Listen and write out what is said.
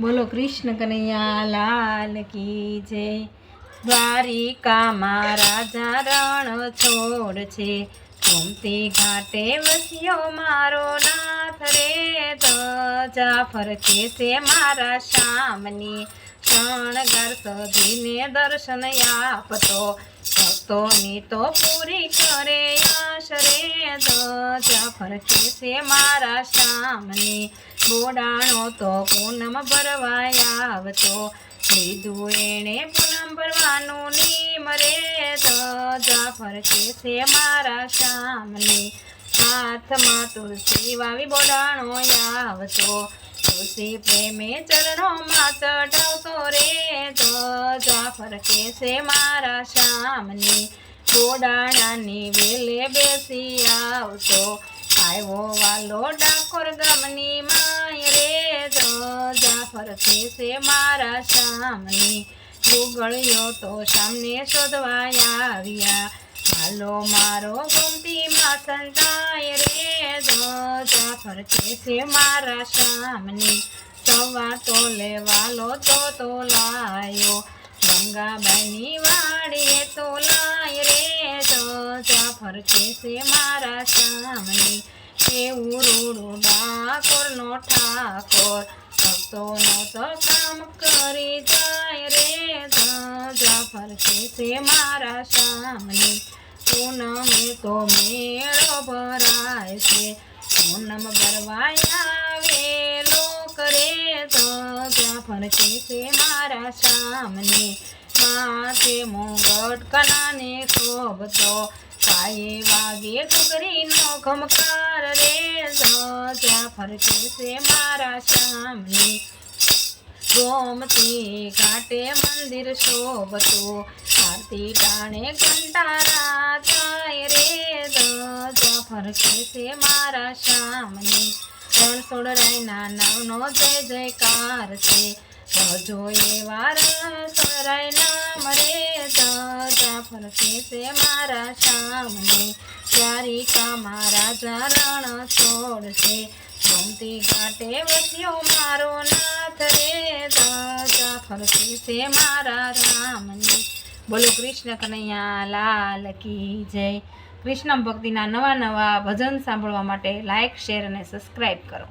બોલો, કૃષ્ણ કનૈયા, લાલ કી જય. દ્વારિકામાં રાજા રણ છોડ છે. ગોમતી ઘાટે વસ્યો મારો નાથ રે. જાફર છે મારા શામની શણગાર સધીને દર્શન આપતો. ભક્તોની તો પૂરી કરે, આશરે ધજા ફરકે છે મારા શ્યામની બોડાણો તો પૂનમ ભરવા આવતો. લીધું એણે પૂનમ ભરવાનું નીમ રે ધજા ફરકે છે મારા શ્યામની હાથમાં તુલસી વાવી બોડાણો આવતો તુલસી પ્રેમે ચરણો રે ધજા ફરકે છે મારા શામની ગોડાણાની વેલે બેસી આવતો. આવ્યો વાલો ડાકોર ગામની માય રે. જાફર છે મારા શામની ગુગળ્યો તો સામને શોધવા આવ્યા. હાલો મારો ગમતીમાં સંતાય રે. જાફર છે મારા શામની સવા તો લેવાલો તો તો લાયો ગંગાબાઈની વાડીએ તો લાય રે તો ફરકે છે મારા શ્યામની એવું રૂડું ડાકોરનો ઠાકોર, ભક્તોનો તો કામ કરી જાય રે તો ફરકે છે મારા શ્યામની પૂનમે તો મેળો ભરાય છે, પૂનમ ભરવા ધજા છે મારા સામને માથે મુગટ કનાને શોભતો પાયે વાગે ઘમકાર રે. ધજા ફરકે છે મારા સામને ગોમતી ઘાટે મંદિર શોભતો આરતી ટાણે કંટારા થાય રે. ધજા ફરકે છે મારા શ્યામની રણ સોડરાયના નામનો જય જયકાર છે. ભજો વારા સરાય નામ રે ધજા ફરકે છે મારા શ્યામની દ્વારિકા મારા રણ છોડશે. ગમતી ઘાટે વસ્યો મારો નાથ રે ધજા ફરકે છે મારા રામને. બોલો કૃષ્ણ કનૈયા, લાલ કી જય. કૃષ્ણ ભક્તિના નવા નવા ભજન સાંભળવા માટે લાઇક શેર અને સબસ્ક્રાઈબ કરો.